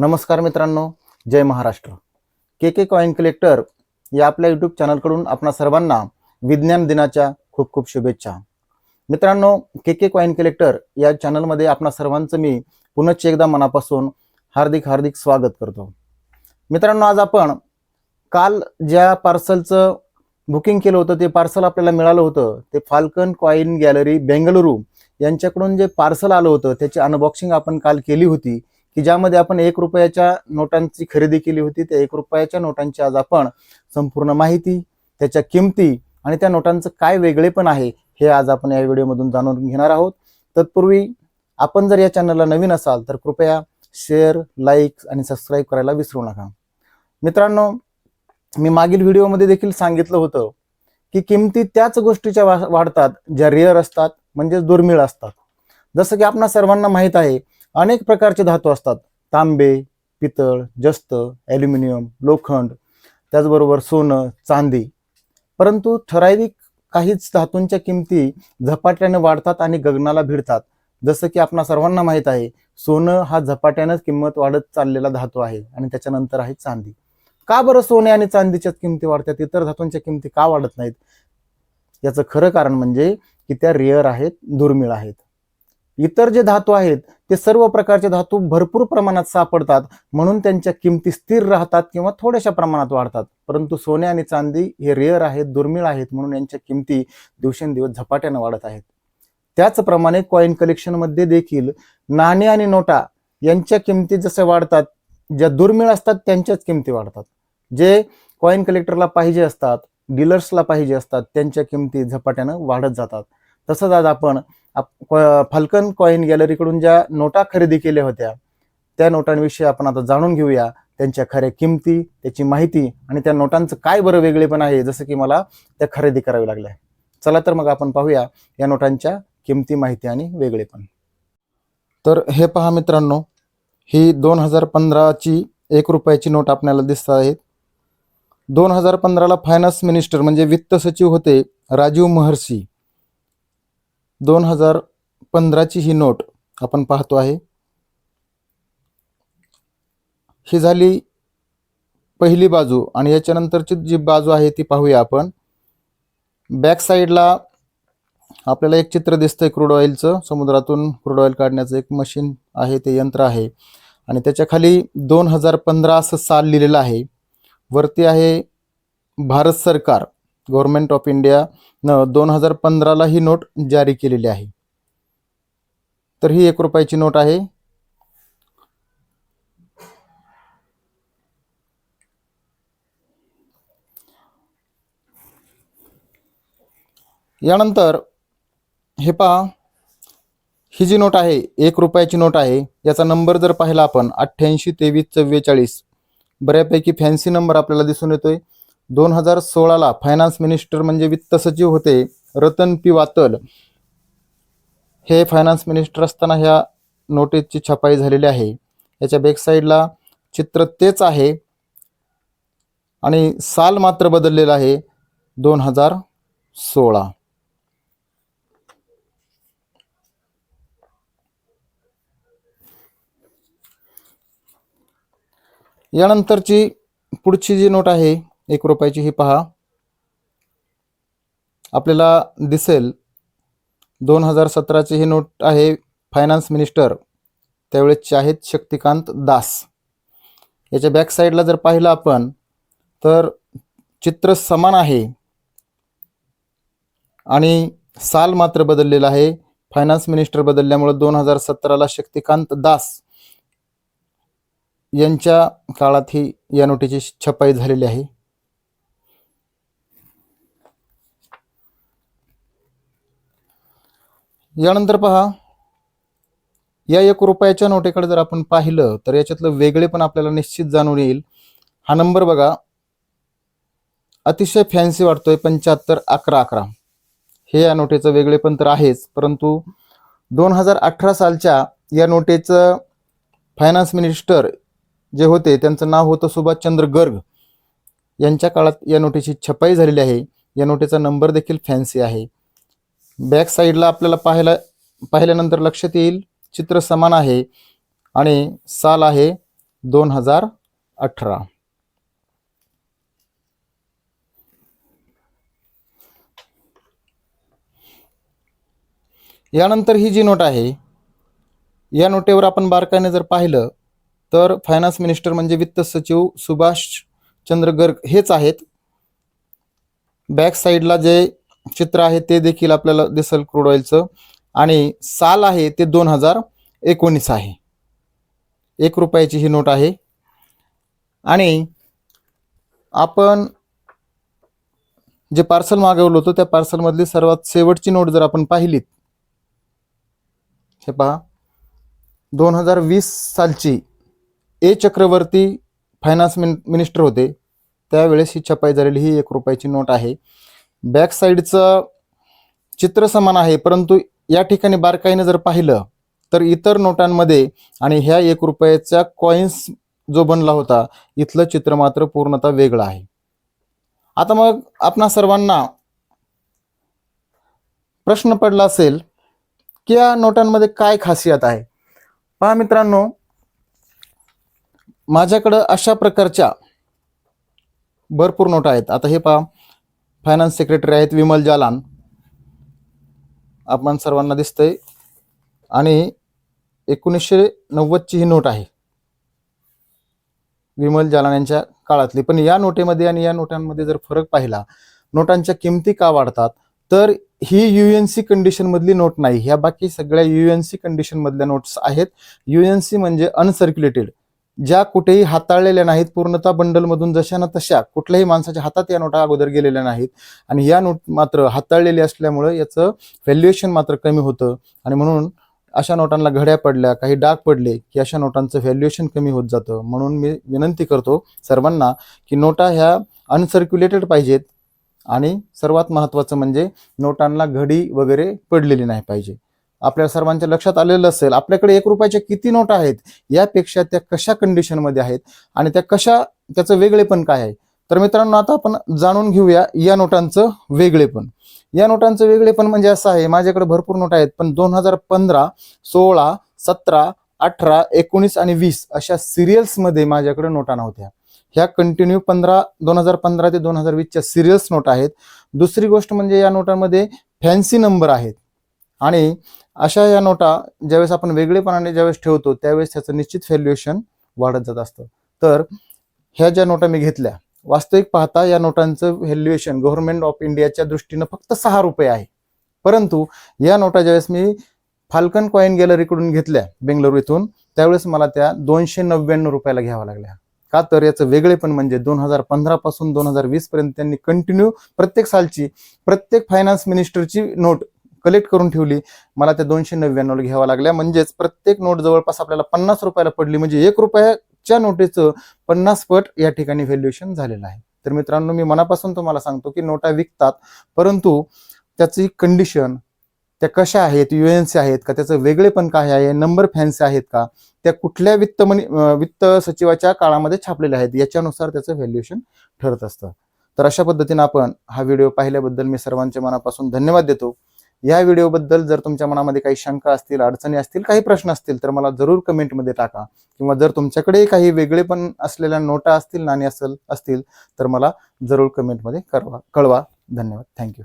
नमस्कार मित्रांनो जय Maharashtra. K K coin collector या आपल्या यूट्यूब चॅनलकडून आपणा सर्वांना विज्ञान दिनाच्या खूप खूप शुभेच्छा. मित्रांनो के के कॉईन कलेक्टर या चॅनलमध्ये आपणा सर्वांचं मी पुनश्च एकदा मनापासून हार्दिक हार्दिक स्वागत करतो. मित्रांनो आज आपण काल ज्या पार्सलचं बुकिंग केलं होतं ते पार्सल आपल्याला मिळालं होतं ते फाल्कन कॉईन गॅलरी बेंगलुरू यांच्याकडून जे पार्सल आलं होतं त्याची अनबॉक्सिंग आपण काल केली होती. की ज्यामध्ये आपण एक रुपयाच्या नोटांची खरेदी केली होती त्या एक रुपयाच्या नोटांची आज आपण संपूर्ण माहिती त्याच्या किमती आणि त्या नोटांचं काय वेगळेपण आहे हे आज आपण या व्हिडिओमधून जाणून घेणार आहोत. तत्पूर्वी आपण जर या चॅनलला नवीन असाल तर कृपया शेअर लाईक आणि सबस्क्राईब करायला विसरू नका. मित्रांनो मी मागील व्हिडिओमध्ये देखील सांगितलं होतं की किमती त्याच गोष्टीच्या वाढतात ज्या रिअर असतात म्हणजेच दुर्मिळ असतात. जसं की आपणा सर्वांना माहीत आहे अनेक प्रकारचे धातू असतात. तांबे पितळ जस्त ॲल्युमिनियम लोखंड त्याचबरोबर सोनं चांदी. परंतु ठराविक काहीच धातूंच्या किमती झपाट्याने वाढतात आणि गगनाला भिडतात. जसं की आपणा सर्वांना माहीत आहे सोनं हा झपाट्यानंच किंमत वाढत चाललेला धातू आहे आणि त्याच्यानंतर आहे चांदी. का बरं सोने आणि चांदीच्याच किमती वाढतात? इतर धातूंच्या किमती का वाढत नाहीत? याचं खरं कारण म्हणजे की त्या रिअर आहेत दुर्मिळ आहेत. इतर जे धातू आहेत ते सर्व प्रकारचे धातू भरपूर प्रमाणात सापडतात. म्हणून त्यांच्या किमती स्थिर राहतात किंवा थोड्याशा प्रमाणात वाढतात. परंतु सोने आणि चांदी हे रेअर आहेत दुर्मिळ आहेत म्हणून यांच्या किमती दिवसेंदिवस झपाट्यानं वाढत आहेत. त्याचप्रमाणे कॉईन कलेक्शनमध्ये देखील नाणे आणि नोटा यांच्या किमती जसे वाढतात ज्या दुर्मिळ असतात त्यांच्याच किमती वाढतात. जे कॉईन कलेक्टरला पाहिजे असतात डीलर्सला पाहिजे असतात त्यांच्या किमती झपाट्यानं वाढत जातात. तसंच आज आपण फाल्कन कॉईन गॅलरीकडून ज्या नोटा खरेदी केल्या होत्या त्या नोटांविषयी आपण आता जाणून घेऊया. त्यांच्या खऱ्या किमती त्याची माहिती आणि त्या नोटांचं काय बरं वेगळे पण आहे जसं की मला त्या खरेदी करावी लागल्या. चला तर मग आपण पाहूया या नोटांच्या किमती माहिती आणि वेगळेपण तर हे पहा मित्रांनो ही दोन हजार पंधराची एक रुपयाची नोट आपल्याला दिसत आहे दोन हजार पंधराला फायनान्स मिनिस्टर म्हणजे वित्त सचिव होते राजीव महर्षी. दोन हजार पंधराची ही नोट आपण पाहतो आहे. ही झाली पहिली बाजू आणि याच्यानंतरची जी बाजू आहे ती पाहूया आपण. बॅक साईडला आपल्याला एक चित्र दिसतंय क्रूड ऑइलचं. समुद्रातून क्रूड ऑइल काढण्याचं एक मशीन आहे ते यंत्र आहे. आणि त्याच्याखाली दोन हजार पंधरा असं साल लिहिलेलं आहे. वरती आहे भारत सरकार. गव्हर्नमेंट ऑफ इंडिया न दोन हजार पंधराला ही नोट जारी केलेली आहे. तर ही एक रुपयाची नोट आहे. यानंतर हे पहा. ही जी नोट आहे एक रुपयाची नोट आहे. याचा नंबर जर पाहिला आपण अठ्ठ्याऐंशी तेवीस चव्वेचाळीस. बऱ्यापैकी फॅन्सी नंबर आपल्याला दिसून येतोय. दोन हजार सोळाला फायनान्स मिनिस्टर म्हणजे वित्त सचिव होते रतन पी वातल. हे फायनान्स मिनिस्टर असताना ह्या नोटीसची छपाई झालेली आहे. याच्या बॅकसाईडला चित्र तेच आहे. आणि साल मात्र बदललेला आहे दोन हजार सोळा. यानंतरची पुढची जी नोट आहे एक रुपयाची ही पहा. आपल्याला दिसेल दोन हजार सतराची ही नोट आहे फायनान्स मिनिस्टर त्यावेळेसचे आहेत शक्तिकांत दास. याच्या बॅक साईडला जर पाहिलं आपण तर चित्र समान आहे. आणि साल मात्र बदललेला आहे. फायनान्स मिनिस्टर बदलल्यामुळे दोन हजार सतराला शक्तिकांत दास यांच्या काळात ही या नोटीची छपाई झालेली आहे. यानंतर पहा. या एक रुपयाच्या नोटेकडे जर आपण पाहिलं तर याच्यातलं वेगळे पण आपल्याला निश्चित जाणून येईल. हा नंबर बघा. अतिशय फॅन्सी वाटतोय पंच्याहत्तर अकरा अकरा. हे या नोटेचं वेगळेपण तर आहेच परंतु दोन हजार अठरा सालच्या या नोटेचं फायनान्स मिनिस्टर जे होते त्यांचं नाव होतं सुभाषचंद्र गर्ग. यांच्या काळात या नोटेची छपाई झालेली आहे. या नोटेचा नंबर देखील फॅन्सी आहे. बॅक साईडला आपल्याला पाहायला पाहिल्यानंतर लक्षात येईल चित्र समान आहे आणि साल आहे दोन हजार अठरा. यानंतर ही जी नोट आहे या नोटेवर आपण बारकाईने जर पाहिलं तर फायनान्स मिनिस्टर म्हणजे वित्त सचिव सुभाष चंद्र गर्ग हेच आहेत. बॅक साईडला जे चित्र आहे ते देखील आपल्याला दिसेल क्रूड ऑइलचं आणि साल आहे ते दोन हजार एकोणीस आहे. एक रुपयाची ही नोट आहे. आणि आपण जे पार्सल मागवलं होतं त्या पार्सलमधली सर्वात शेवटची नोट जर आपण पाहिलीत हे पहा. दोन हजार वीस सालची A Chakravarti finance min minister होते. त्यावेळेस ही छपाई झालेली ही एक रुपयाची नोट आहे. बॅक साईडचं चित्र समान आहे परंतु या ठिकाणी बारकाईने जर पाहिलं तर इतर नोटांमध्ये आणि ह्या एक रुपयाच्या कॉइन्स जो बनला होता इथलं चित्र मात्र पूर्णतः वेगळं आहे. आता मग आपणा सर्वांना प्रश्न पडला असेल की या नोटांमध्ये काय खासियत आहे? पहा मित्रांनो माझ्याकडं अशा प्रकारच्या भरपूर नोटा आहेत. आता हे पहा फायनान्स सेक्रेटरी आहेत विमल जालान. आपण सर्वांना दिसतंय. आणि एकोणीसशे नव्वदची ही नोट आहे. विमल जालान यांच्या काळातली. पण या नोटेमध्ये आणि या नोटांमध्ये जर फरक पाहिला नोटांच्या किमती का वाढतात तर ही युएनसी कंडिशन मधली नोट नाही. ह्या बाकी सगळ्या युएनसी कंडिशन मधल्या नोट्स आहेत. युएनसी म्हणजे अनसर्क्युलेटेड ज्या कुठेही हाताळलेल्या नाहीत पूर्णतः बंडलमधून जशा ना तशा कुठल्याही माणसाच्या हातात या नोटा अगोदर गेलेल्या नाहीत. आणि या नोट मात्र हाताळलेली असल्यामुळं याचं व्हॅल्युएशन मात्र कमी होतं. आणि म्हणून अशा नोटांना घड्या पडल्या काही डाग पडले की अशा नोटांचं व्हॅल्युएशन कमी होत जातं. म्हणून मी विनंती करतो सर्वांना की नोटा ह्या अनसर्क्युलेटेड पाहिजेत. आणि सर्वात महत्त्वाचं म्हणजे नोटांना घडी वगैरे पडलेली नाही पाहिजे. आपल्या सर्वांच्या लक्षात आलेलं असेल आपल्याकडे एक रुपयाच्या किती नोट आहेत यापेक्षा त्या कशा कंडिशनमध्ये आहेत आणि त्या कशा त्याचं वेगळेपण काय आहे? तर मित्रांनो आता आपण जाणून घेऊया या नोटांचं वेगळेपण या नोटांचं वेगळेपण म्हणजे असं आहे माझ्याकडे भरपूर नोट आहेत पण दोन हजार पंधरा सोळा सतरा अठरा एकोणीस आणि वीस अशा सिरियल्समध्ये माझ्याकडे नोटा नव्हत्या. ह्या कंटिन्यू पंधरा दोन हजार पंधरा ते दोन हजार वीसच्या सिरियल्स नोट आहेत. दुसरी गोष्ट म्हणजे या नोटांमध्ये फॅन्सी नंबर आहेत. आणि अशा या नोटा ज्यावेळेस आपण वेगळेपणाने ज्यावेळेस ठेवतो त्यावेळेस त्याचं निश्चित व्हॅल्युएशन वाढत जात असतं. तर ह्या ज्या नोटा मी घेतल्या वास्तविक पाहता या नोटांचं व्हॅल्युएशन गव्हर्नमेंट ऑफ इंडियाच्या दृष्टीनं फक्त सहा रुपये आहे. परंतु या नोटा ज्यावेळेस मी फाल्कन कॉईन गॅलरीकडून घेतल्या बेंगलुरू इथून त्यावेळेस मला त्या दोनशे नव्याण्णव रुपयाला घ्याव्या लागल्या. का तर याचं वेगळेपण म्हणजे दोन हजार पंधरा पासून दोन हजार वीस पर्यंत त्यांनी कंटिन्यू प्रत्येक सालची प्रत्येक फायनान्स मिनिस्टरची नोट कलेक्ट करून ठेवली. मला त्या दोनशे नव्याण्णवला घ्यावा लागल्या. म्हणजेच प्रत्येक नोट जवळपास आपल्याला पन्नास रुपयाला पडली. म्हणजे एक रुपयाच्या नोटेचं पन्नास पट या ठिकाणी व्हॅल्युएशन झालेलं आहे. तर मित्रांनो मी मनापासून तुम्हाला सांगतो की नोटा विकतात परंतु त्याची कंडिशन त्या कशा आहेत? युएनसी आहेत का? त्याचं वेगळेपण काय आहे? नंबर फॅन्सी आहेत का? त्या कुठल्या वित्त मनी वित्त सचिवाच्या काळामध्ये छापलेल्या आहेत? याच्यानुसार त्याचं व्हॅल्युएशन ठरत असतं. तर अशा पद्धतीने आपण हा व्हिडिओ पाहिल्याबद्दल मी सर्वांच्या मनापासून धन्यवाद देतो. या व्हिडिओबद्दल जर तुमच्या मनामध्ये काही शंका असतील अडचणी असतील काही प्रश्न असतील तर मला जरूर कमेंटमध्ये टाका. किंवा जर तुमच्याकडे काही वेगळे पण असलेल्या नोटा असतील नाणी असेल असतील तर मला जरूर कमेंटमध्ये कळवा कळवा. धन्यवाद. थँक्यू